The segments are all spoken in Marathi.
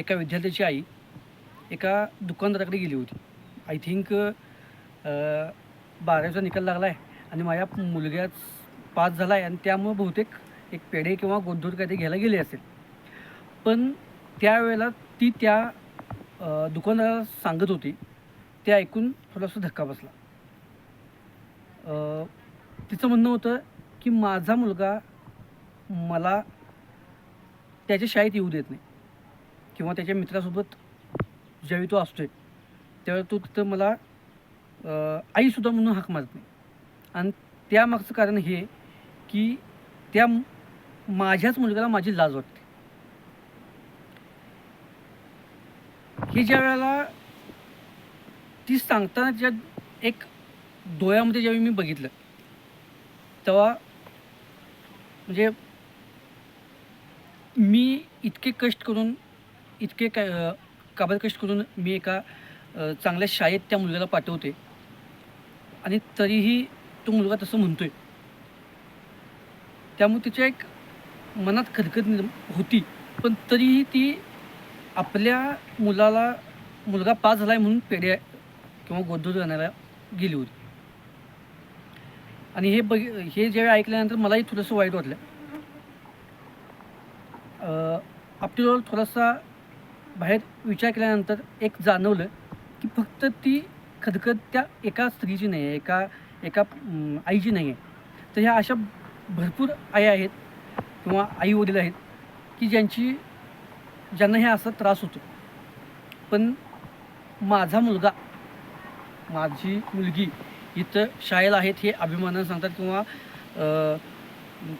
एका विद्यार्थ्याची आई एका दुकानदाराकडे गेली होती. आय थिंक बारावीचा निकाल लागला आहे आणि माझ्या मुलग्याच पास झाला आहे आणि त्यामुळं बहुतेक एक पेढे किंवा गोडधोड काहीतरी घ्यायला गेले असेल. पण त्यावेळेला ती त्या दुकानदाराला सांगत होती. ते ऐकून थोडासा धक्का बसला. तिचं म्हणणं होतं की माझा मुलगा मला त्याच्या शाळेत येऊ देत नाही. किंवा त्याच्या मित्रासोबत ज्यावेळी तो असतोय त्यावेळी तो तिथं मला आईसुद्धा म्हणून हाक मारत नाही. आणि त्यामागचं कारण हे की त्या माझ्याच मुलग्याला माझी लाज वाटते. हे ज्या वेळेला ती सांगताना ज्या एक डोळ्यामध्ये ज्यावेळी मी बघितलं तेव्हा म्हणजे मी इतके कष्ट करून इतके काय अ, कष्ट करून मी एका चांगल्या शाळेत त्या मुलग्याला पाठवते. आणि तरीही तो मुलगा तसं म्हणतोय. त्यामुळे तिच्या एक मनात खदखद होती. पण तरीही ती आपल्या मुलाला मुलगा पास झाला आहे म्हणून पेढ्या किंवा गोदूर आणायला गेली होती. आणि हे बघ हे ज्यावेळी ऐकल्यानंतर मलाही थोडंसं वाईट वाटलं. आपल्याला थोडासा बाहेर विचार केल्यानंतर एक जाणवलं की फक्त ती खदखद त्या एका स्त्रीची नाही आहे एका एका आईची नाही आहे. तर ह्या अशा भरपूर आया आहेत किंवा आई वडील आहेत की ज्यांची ज्यांना हे असा त्रास होतो. पण माझा मुलगा माझी मुलगी इथं शाळेला आहेत हे अभिमानानं सांगतात किंवा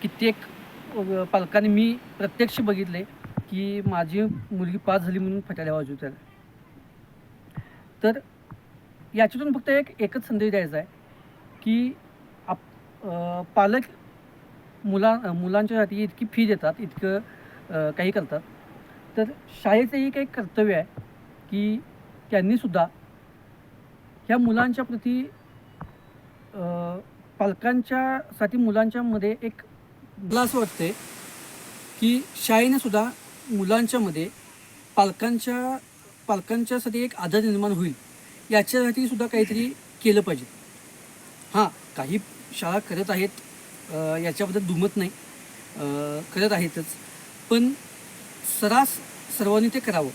कित्येक पालकांनी मी प्रत्यक्ष बघितले की माझी मुलगी पास झाली म्हणून फटायला वाजू त्याला. तर याच्यातून फक्त एक एकच संदेश द्यायचा आहे की आप पालक मुला मुलांच्यासाठी इतकी फी देतात इतकं काही करतात. तर शाळेचंही काही कर्तव्य आहे की त्यांनीसुद्धा ह्या मुलांच्या प्रती पालकांच्यासाठी मुलांच्यामध्ये एक मला असं वाटते की शाळेनेसुद्धा मुलांच्यामध्ये पालकांच्या पालकांच्यासाठी एक आदर निर्माण होईल याच्यासाठी सुद्धा काहीतरी केलं पाहिजे. हां काही शाळा करत आहेत याच्याबद्दल दुमत नाही करत आहेतच पण सरास सर्वांनी ते करावं.